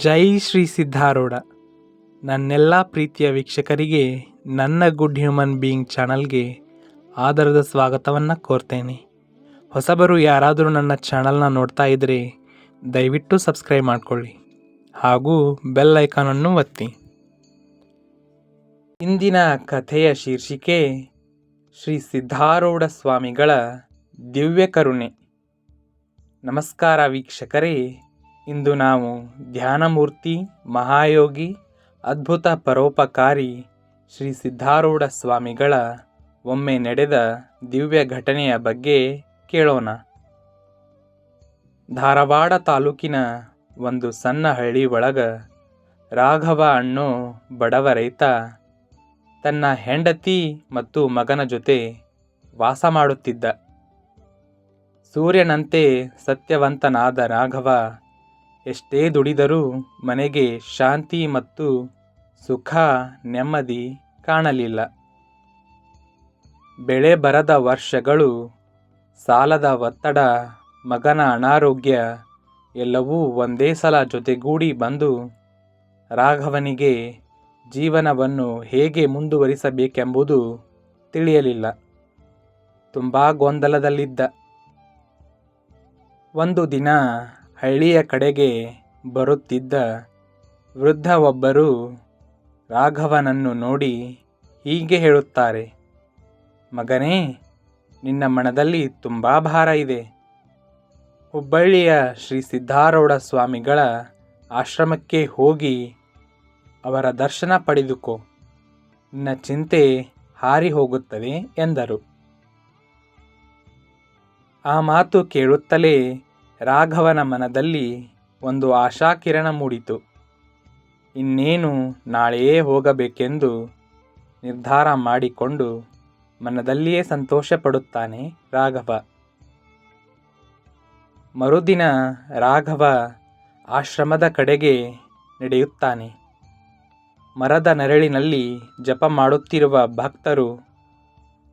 ಜೈ ಶ್ರೀ ಸಿದ್ಧಾರೂಢ. ನನ್ನೆಲ್ಲ ಪ್ರೀತಿಯ ವೀಕ್ಷಕರಿಗೆ, ನನ್ನ ಗುಡ್ ಹ್ಯೂಮನ್ ಬೀಯಿಂಗ್ ಚಾನಲ್ಗೆ ಆದರದ ಸ್ವಾಗತವನ್ನು ಕೋರ್ತೇನೆ. ಹೊಸಬರು ಯಾರಾದರೂ ನನ್ನ ಚಾನಲ್ನ ನೋಡ್ತಾ ಇದ್ದರೆ ದಯವಿಟ್ಟು ಸಬ್ಸ್ಕ್ರೈಬ್ ಮಾಡಿಕೊಳ್ಳಿ. ಹಾಗೂ ಬೆಲ್ ಐಕಾನನ್ನು ಒತ್ತಿ. ಇಂದಿನ ಕಥೆಯ ಶೀರ್ಷಿಕೆ, ಶ್ರೀ ಸಿದ್ಧಾರೂಢ ಸ್ವಾಮಿಗಳ ದಿವ್ಯ ಕರುಣೆ. ನಮಸ್ಕಾರ ವೀಕ್ಷಕರೇ. ಇಂದು ನಾವು ಧ್ಯಾನಮೂರ್ತಿ, ಮಹಾಯೋಗಿ, ಅದ್ಭುತ ಪರೋಪಕಾರಿ ಶ್ರೀ ಸಿದ್ಧಾರೂಢ ಸ್ವಾಮಿಗಳ ಒಮ್ಮೆ ನಡೆದ ದಿವ್ಯ ಘಟನೆಯ ಬಗ್ಗೆ ಕೇಳೋಣ. ಧಾರವಾಡ ತಾಲೂಕಿನ ಒಂದು ಸಣ್ಣ ಹಳ್ಳಿ ಒಳಗ ರಾಘವ ಅನ್ನೋ ಬಡವ ರೈತ ತನ್ನ ಹೆಂಡತಿ ಮತ್ತು ಮಗನ ಜೊತೆ ವಾಸ ಮಾಡುತ್ತಿದ್ದ. ಸೂರ್ಯನಂತೆ ಸತ್ಯವಂತನಾದ ರಾಘವ ಎಷ್ಟೇ ದುಡಿದರೂ ಮನೆಗೆ ಶಾಂತಿ ಮತ್ತು ಸುಖ ನೆಮ್ಮದಿ ಕಾಣಲಿಲ್ಲ. ಬೆಳೆ ಬರದ ವರ್ಷಗಳು, ಸಾಲದ ಒತ್ತಡ, ಮಗನ ಅನಾರೋಗ್ಯ ಎಲ್ಲವೂ ಒಂದೇ ಸಲ ಜೊತೆಗೂಡಿ ಬಂದು ರಾಘವನಿಗೆ ಜೀವನವನ್ನು ಹೇಗೆ ಮುಂದುವರಿಸಬೇಕೆಂಬುದು ತಿಳಿಯಲಿಲ್ಲ. ತುಂಬ ಗೊಂದಲದಲ್ಲಿದ್ದ. ಒಂದು ದಿನ ಹಳ್ಳಿಯ ಕಡೆಗೆ ಬರುತ್ತಿದ್ದ ವೃದ್ಧ ಒಬ್ಬರು ರಾಘವನನ್ನು ನೋಡಿ ಹೀಗೆ ಹೇಳುತ್ತಾರೆ, ಮಗನೇ, ನಿನ್ನ ಮನದಲ್ಲಿ ತುಂಬ ಭಾರ ಇದೆ. ಹುಬ್ಬಳ್ಳಿಯ ಶ್ರೀ ಸಿದ್ಧಾರೂಢ ಸ್ವಾಮಿಗಳ ಆಶ್ರಮಕ್ಕೆ ಹೋಗಿ ಅವರ ದರ್ಶನ ಪಡೆದುಕೋ. ನಿನ್ನ ಚಿಂತೆ ಹಾರಿ ಹೋಗುತ್ತದೆ ಎಂದರು. ಆ ಮಾತು ಕೇಳುತ್ತಲೇ ರಾಘವನ ಮನದಲ್ಲಿ ಒಂದು ಆಶಾಕಿರಣ ಮೂಡಿತು. ಇನ್ನೇನು ನಾಳೆಯೇ ಹೋಗಬೇಕೆಂದು ನಿರ್ಧಾರ ಮಾಡಿಕೊಂಡು ಮನದಲ್ಲಿಯೇ ಸಂತೋಷ ಪಡುತ್ತಾನೆ ರಾಘವ. ಮರುದಿನ ರಾಘವ ಆಶ್ರಮದ ಕಡೆಗೆ ನಡೆಯುತ್ತಾನೆ. ಮರದ ನೆರಳಿನಲ್ಲಿ ಜಪ ಮಾಡುತ್ತಿರುವ ಭಕ್ತರು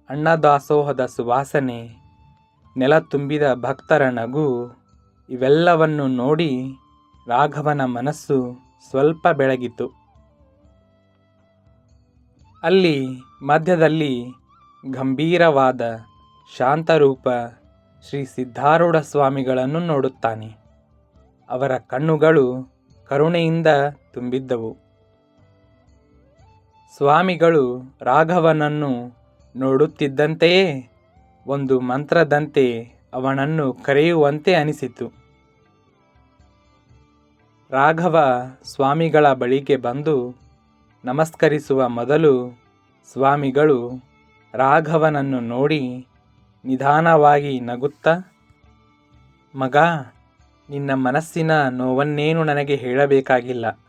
ಅಣ್ಣದಾಸೋಹದ ಸುವಾಸನೆ ನೆಲ ತುಂಬಿದ ಭಕ್ತರ ನಗು ಇವೆಲ್ಲವನ್ನು ನೋಡಿ ರಾಘವನ ಮನಸ್ಸು ಸ್ವಲ್ಪ ಬೆಳಗಿತು ಅಲ್ಲಿ ಮಧ್ಯದಲ್ಲಿ ಗಂಭೀರವಾದ ಶಾಂತರೂಪ ಶ್ರೀ ಸಿದ್ಧಾರೂಢ ಸ್ವಾಮಿಗಳನ್ನು ನೋಡುತ್ತಾನೆ. ಅವರ ಕಣ್ಣುಗಳು ಕರುಣೆಯಿಂದ ತುಂಬಿದ್ದವು. ಸ್ವಾಮಿಗಳು ರಾಘವನನ್ನು ನೋಡುತ್ತಿದ್ದಂತೆಯೇ ಒಂದು ಮಂತ್ರದಂತೆ ಅವನನ್ನು ಕರೆಯುವಂತೆ ಅನಿಸಿತು. ರಾಘವ ಸ್ವಾಮಿಗಳ ಬಳಿಗೆ ಬಂದು ನಮಸ್ಕರಿಸುವ ಮೊದಲು ಸ್ವಾಮಿಗಳು ರಾಘವನನ್ನು ನೋಡಿ ನಿಧಾನವಾಗಿ ನಗುತ್ತಾ, ಮಗ, ನಿನ್ನ ಮನಸ್ಸಿನ ನೋವನ್ನೇನು ನನಗೆ ಹೇಳಬೇಕಾಗಿಲ್ಲ.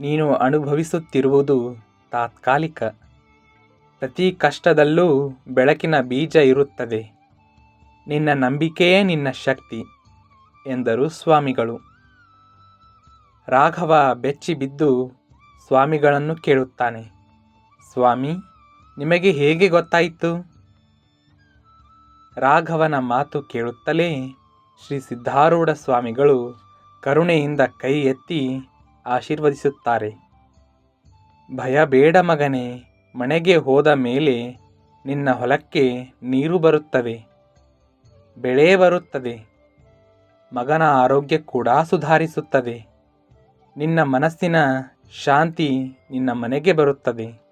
ನೀನು ಅನುಭವಿಸುತ್ತಿರುವುದು ತಾತ್ಕಾಲಿಕ. ಪ್ರತಿ ಕಷ್ಟದಲ್ಲೂ ಬೆಳಕಿನ ಬೀಜ ಇರುತ್ತದೆ. ನಿನ್ನ ನಂಬಿಕೆಯೇ ನಿನ್ನ ಶಕ್ತಿ ಎಂದರು ಸ್ವಾಮಿಗಳು. ರಾಘವ ಬೆಚ್ಚಿ ಬಿದ್ದು ಸ್ವಾಮಿಗಳನ್ನು ಕೇಳುತ್ತಾನೆ. ಸ್ವಾಮಿ, ನಿಮಗೆ ಹೇಗೆ ಗೊತ್ತಾಯಿತು? ರಾಘವನ ಮಾತು ಕೇಳುತ್ತಲೇ ಶ್ರೀ ಸಿದ್ಧಾರೂಢ ಸ್ವಾಮಿಗಳು ಕರುಣೆಯಿಂದ ಕೈ ಎತ್ತಿ ಆಶೀರ್ವದಿಸುತ್ತಾರೆ. ಭಯ ಬೇಡ ಮಗನೇ, ಮನೆಗೆ ಹೋದ ಮೇಲೆ ನಿನ್ನ ಹೊಲಕ್ಕೆ ನೀರು ಬರುತ್ತವೆ. ಬೆಳೆ ಬರುತ್ತದೆ. ಮಗನ ಆರೋಗ್ಯ ಕೂಡ ಸುಧಾರಿಸುತ್ತದೆ. ನಿನ್ನ ಮನಸ್ಸಿನ ಶಾಂತಿ ನಿನ್ನ ಮನೆಗೆ ಬರುತ್ತದೆ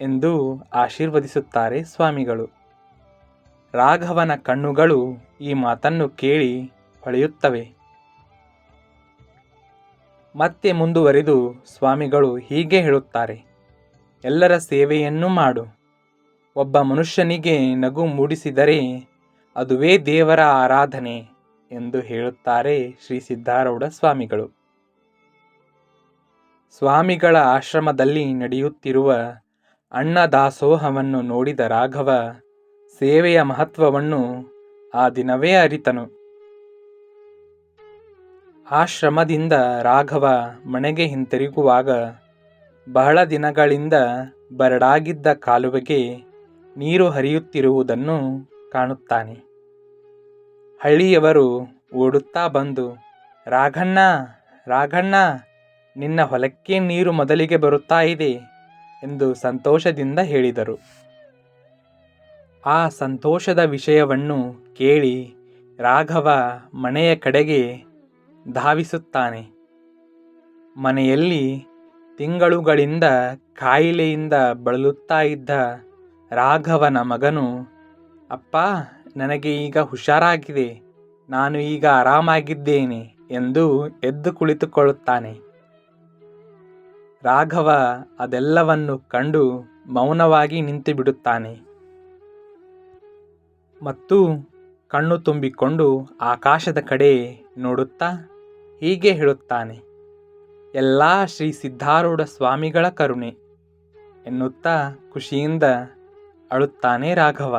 ಎಂದು ಆಶೀರ್ವದಿಸುತ್ತಾರೆ ಸ್ವಾಮಿಗಳು. ರಾಘವನ ಕಣ್ಣುಗಳು ಈ ಮಾತನ್ನು ಕೇಳಿ ಹೊಳೆಯುತ್ತವೆ. ಮತ್ತೆ ಮುಂದುವರಿದು ಸ್ವಾಮಿಗಳು ಹೀಗೆ ಹೇಳುತ್ತಾರೆ. ಎಲ್ಲರ ಸೇವೆಯನ್ನು ಮಾಡು. ಒಬ್ಬ ಮನುಷ್ಯನಿಗೆ ನಗು ಮೂಡಿಸಿದರೆ ಅದುವೇ ದೇವರ ಆರಾಧನೆ ಎಂದು ಹೇಳುತ್ತಾರೆ ಶ್ರೀ ಸಿದ್ಧಾರೂಢ ಸ್ವಾಮಿಗಳು. ಸ್ವಾಮಿಗಳ ಆಶ್ರಮದಲ್ಲಿ ನಡೆಯುತ್ತಿರುವ ಅನ್ನದಾಸೋಹವನ್ನು ನೋಡಿದ ರಾಘವ ಸೇವೆಯ ಮಹತ್ವವನ್ನು ಆ ದಿನವೇ ಅರಿತನು. ಆಶ್ರಮದಿಂದ ರಾಘವ ಮನೆಗೆ ಹಿಂತಿರುಗುವಾಗ ಬಹಳ ದಿನಗಳಿಂದ ಬರಡಾಗಿದ್ದ ಕಾಲುವೆಗೆ ನೀರು ಹರಿಯುತ್ತಿರುವುದನ್ನು ಕಾಣುತ್ತಾನೆ. ಹಳ್ಳಿಯವರು ಓಡುತ್ತಾ ಬಂದು, ರಾಘಣ್ಣ ರಾಘಣ್ಣ, ನಿನ್ನ ಹೊಲಕ್ಕೆ ನೀರು ಮೊದಲಿಗೆ ಬರುತ್ತಾ ಇದೆ? ಎಂದು ಸಂತೋಷದಿಂದ ಹೇಳಿದರು. ಆ ಸಂತೋಷದ ವಿಷಯವನ್ನು ಕೇಳಿ ರಾಘವ ಮನೆಯ ಕಡೆಗೆ ಧಾವಿಸುತ್ತಾನೆ. ಮನೆಯಲ್ಲಿ ತಿಂಗಳುಗಳಿಂದ ಕಾಯಿಲೆಯಿಂದ ಬಳಲುತ್ತಾ ಇದ್ದ ರಾಘವನ ಮಗನು ಅಪ್ಪ, ನನಗೆ ಈಗ ಹುಷಾರಾಗಿದೆ. ನಾನು ಈಗ ಆರಾಮಾಗಿದ್ದೇನೆ ಎಂದು ಎದ್ದು ಕುಳಿತುಕೊಳ್ಳುತ್ತಾನೆ. ರಾಘವ ಅದೆಲ್ಲವನ್ನು ಕಂಡು ಮೌನವಾಗಿ ನಿಂತು ಬಿಡುತ್ತಾನೆ ಮತ್ತು ಕಣ್ಣು ತುಂಬಿಕೊಂಡು ಆಕಾಶದ ಕಡೆ ನೋಡುತ್ತಾ ಹೀಗೆ ಹೇಳುತ್ತಾನೆ, ಎಲ್ಲ ಶ್ರೀ ಸಿದ್ಧಾರೂಢ ಸ್ವಾಮಿಗಳ ಕರುಣೆ ಎನ್ನುತ್ತಾ ಖುಷಿಯಿಂದ ಅಳುತ್ತಾನೆ ರಾಘವ.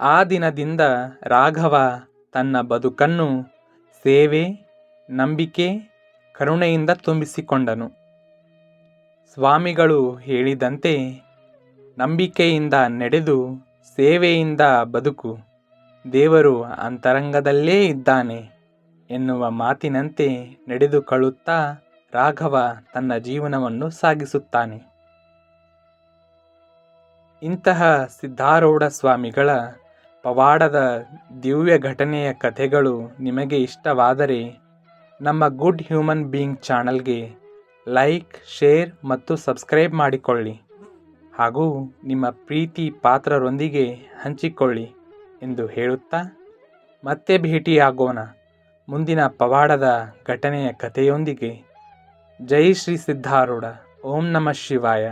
ಆ ದಿನದಿಂದ ರಾಘವ ತನ್ನ ಬದುಕನ್ನು ಸೇವೆ, ನಂಬಿಕೆ, ಕರುಣೆಯಿಂದ ತುಂಬಿಸಿಕೊಂಡನು. ಸ್ವಾಮಿಗಳು ಹೇಳಿದಂತೆ ನಂಬಿಕೆಯಿಂದ ನಡೆದು ಸೇವೆಯಿಂದ ಬದುಕು. ದೇವರು ಅಂತರಂಗದಲ್ಲೇ ಇದ್ದಾನೆ ಎನ್ನುವ ಮಾತಿನಂತೆ ನಡೆದುಕೊಳ್ಳುತ್ತಾ ರಾಘವ ತನ್ನ ಜೀವನವನ್ನು ಸಾಗಿಸುತ್ತಾನೆ. ಇಂತಹ ಸಿದ್ಧಾರೂಢ ಸ್ವಾಮಿಗಳ ಪವಾಡದ ದಿವ್ಯ ಘಟನೆಯ ಕಥೆಗಳು ನಿಮಗೆ ಇಷ್ಟವಾದರೆ ನಮ್ಮ ಗುಡ್ ಹ್ಯೂಮನ್ ಬೀಯಿಂಗ್ ಚಾನಲ್ಗೆ ಲೈಕ್, ಶೇರ್ ಮತ್ತು ಸಬ್ಸ್ಕ್ರೈಬ್ ಮಾಡಿಕೊಳ್ಳಿ ಹಾಗೂ ನಿಮ್ಮ ಪ್ರೀತಿ ಪಾತ್ರರೊಂದಿಗೆ ಹಂಚಿಕೊಳ್ಳಿ ಎಂದು ಹೇಳುತ್ತಾ ಮತ್ತೆ ಭೇಟಿಯಾಗೋಣ ಮುಂದಿನ ಪವಾಡದ ಘಟನೆಯ ಕಥೆಯೊಂದಿಗೆ. ಜೈ ಶ್ರೀ ಸಿದ್ಧಾರೂಢ. ಓಂ ನಮಃ ಶಿವಾಯ.